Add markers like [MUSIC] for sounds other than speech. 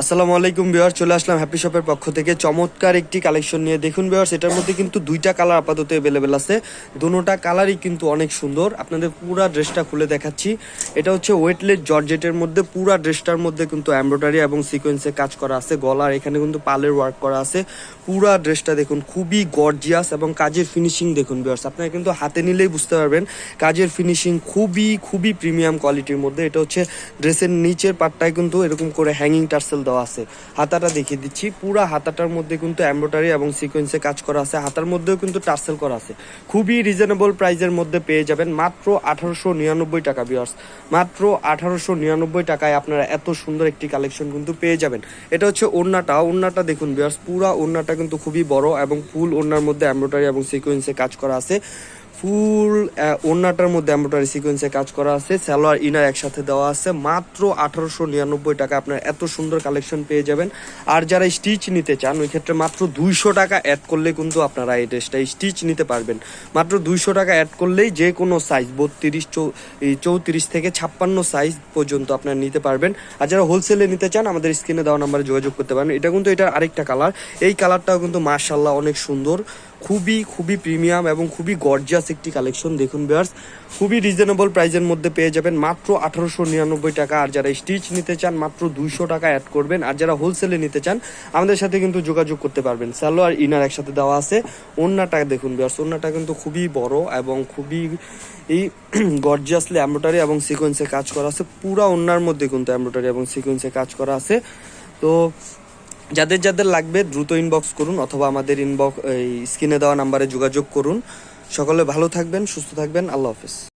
আসসালামু আলাইকুম বিয়ার চলে আসলাম হ্যাপি শপের পক্ষ থেকে। চমৎকার একটি কালেকশন নিয়ে। দেখুন বিয়ার্স এটার মধ্যে কিন্তু দুইটা কালার আপাতত অ্যাভেলেবেল আছে। দুটোটা কালারই কিন্তু অনেক সুন্দর। আপনাদের পুরা ড্রেসটা খুলে দেখাচ্ছি। এটা হচ্ছে ওয়েটলেস জর্জেটের মধ্যে। পুরা ড্রেসটার মধ্যে কিন্তু এমব্রয়ডারি এবং সিকোয়েন্সে কাজ করা আছে গলার। এখানে কিন্তু পালের ওয়ার্ক করা আছে। পুরা ড্রেসটা দেখুন, খুবই গর্জিয়াস এবং কাজের ফিনিশিং দেখুন বিয়ার্স আপনারা কিন্তু হাতে নিলেই বুঝতে পারবেন, কাজের ফিনিশিং খুবই খুবই প্রিমিয়াম কোয়ালিটির মধ্যে। এটা হচ্ছে ড্রেসের নিচের পাটটায় কিন্তু এরকম করে হ্যাঙ্গিং টার্সেল দেওয়া আছে। হাতাটা দেখিয়ে দিচ্ছি। পুরা হাতাটার মধ্যে কিন্তু এমব্রয়ডারি এবং সিকোয়েন্সে কাজ করা আছে। হাতার মধ্যেও কিন্তু টার্সেল করা আছে। খুবই রিজনেবল প্রাইজের মধ্যে পেয়ে যাবেন মাত্র আঠারোশো নিরানব্বই টাকা বিয়ার্স মাত্র আঠারোশো নিরানব্বই টাকায় আপনারা এত সুন্দর একটি কালেকশন কিন্তু পেয়ে যাবেন। এটা হচ্ছে ওড়নাটা। ওড়নাটা দেখুন বিয়ার্স পুরা ওড়নাটা কিন্তু খুবই বড় এবং ফুল ওড়নার মধ্যে এমব্রয়ডারি এবং সিকোয়েন্সে কাজ করা আছে। ফুল ওড়নাটার মধ্যে এমব্রয়ডারি সিকোয়েন্সে কাজ করা আছে। সালোয়ার, ইনার একসাথে দেওয়া আছে। মাত্র আঠারোশো নিরানব্বই টাকা আপনার এত সুন্দর কালেকশন পেয়ে যাবেন। আর যারা স্টিচ নিতে চান, ওই ক্ষেত্রে মাত্র দুইশো টাকা অ্যাড করলে কিন্তু আপনারা এই ড্রেসটা স্টিচ নিতে পারবেন। মাত্র দুইশো টাকা অ্যাড করলেই যে কোনো সাইজ বত্রিশ চৌত্রিশ থেকে ছাপ্পান্ন সাইজ পর্যন্ত আপনারা নিতে পারবেন। আর যারা হোলসেলে নিতে চান, আমাদের স্ক্রিনে দেওয়া নাম্বারে যোগাযোগ করতে পারেন। এটা কিন্তু এটার আরেকটা কালার এই কালারটাও কিন্তু মার্শাল্লাহ অনেক সুন্দর। খুবই খুবই প্রিমিয়াম এবং খুবই গর্জিয়াস একটি কালেকশন দেখুন বিয়ার্স খুবই রিজনেবল প্রাইজের মধ্যে পেয়ে যাবেন মাত্র আঠারোশো নিরানব্বই টাকা। আর যারা স্টিচ নিতে চান, মাত্র দুইশো টাকা অ্যাড করবেন। আর যারা হোলসেলে নিতে চান, আমাদের সাথে কিন্তু যোগাযোগ করতে পারবেন। স্যালো আর ইনার একসাথে দেওয়া আছে। ওন্নাটা দেখুন বিয়ার্স ওন্নাটা কিন্তু খুবই বড় এবং খুবই এই [CLEARS THROAT] গর্জিয়াসলি এমব্রয়ডারি এবং সিকোয়েন্সে কাজ করা আছে। পুরা ওন্নার মধ্যে কিন্তু এমব্রয়ডারি এবং সিকোয়েন্সে কাজ করা আছে। তো যাদের যাদের লাগবে দ্রুত ইনবক্স করুন অথবা আমাদের ইনবক্স স্ক্রিনে দেওয়া নাম্বারে যোগাযোগ করুন। সকলে ভালো থাকবেন, সুস্থ থাকবেন। আল্লাহ হাফেজ।